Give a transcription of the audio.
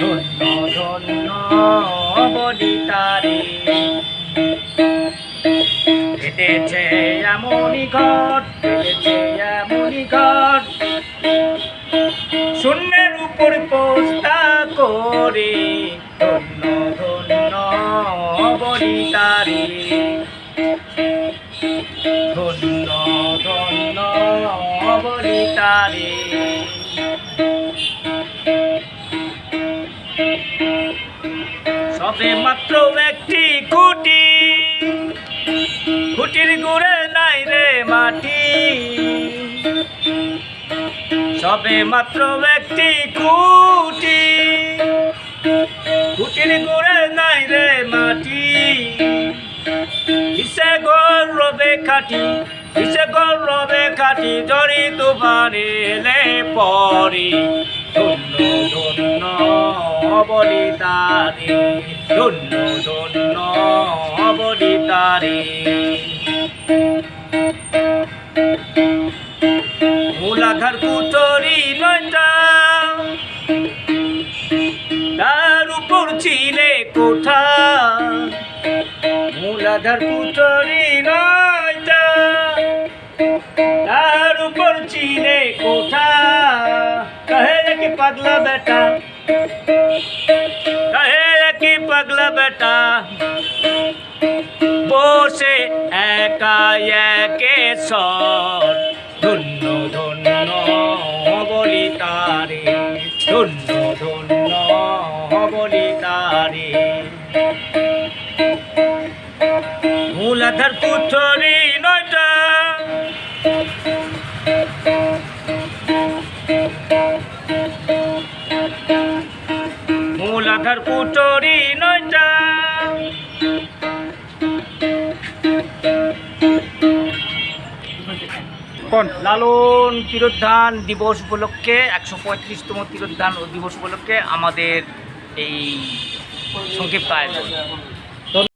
ধন্য ধন্য বলিতারে কেটেছে এমনই ঘট, কেটেছে এমনই ঘট। শূন্যের উপর পোস্তা করে ধন্য ধন্য বলিতারে ধন্য ধন্য বলিতারে সবে মাত্র একটি খুঁটি। খুঁটির গুড়ে নাই রে মাটি। সবে মাত্র একটি খুঁটি। খুঁটির গুড়ে নাই রে মাটি। কিসে গৌরবে খাটি কিসে গৌরবে খাটি, জড়ি তোমারে লে পরি ধন্য। বলিতারে ধন্য ধন্য বলিতারে মূলাধার কুচরি নয়টা, তার উপর ছিলে কোঠা। মূলাধার কুচরি নয়টা, তার উপর ছিলে কোঠা। কহে কি পাগলা বেটা কহে কি পাগলা বেটা বসে একা একে সর ধন্য ধন্য বলি তারে ধন্য ধন্য বলি তারে মূলাধার পুত্রী নয়টা মূলাধার কুটরি নয়টা। কোন? লালন তিরোধান দিবস উপলক্ষে একশো পঁয়ত্রিশতম তিরোধান দিবস উপলক্ষে আমাদের এই সংক্ষিপ্ত আয়োজন।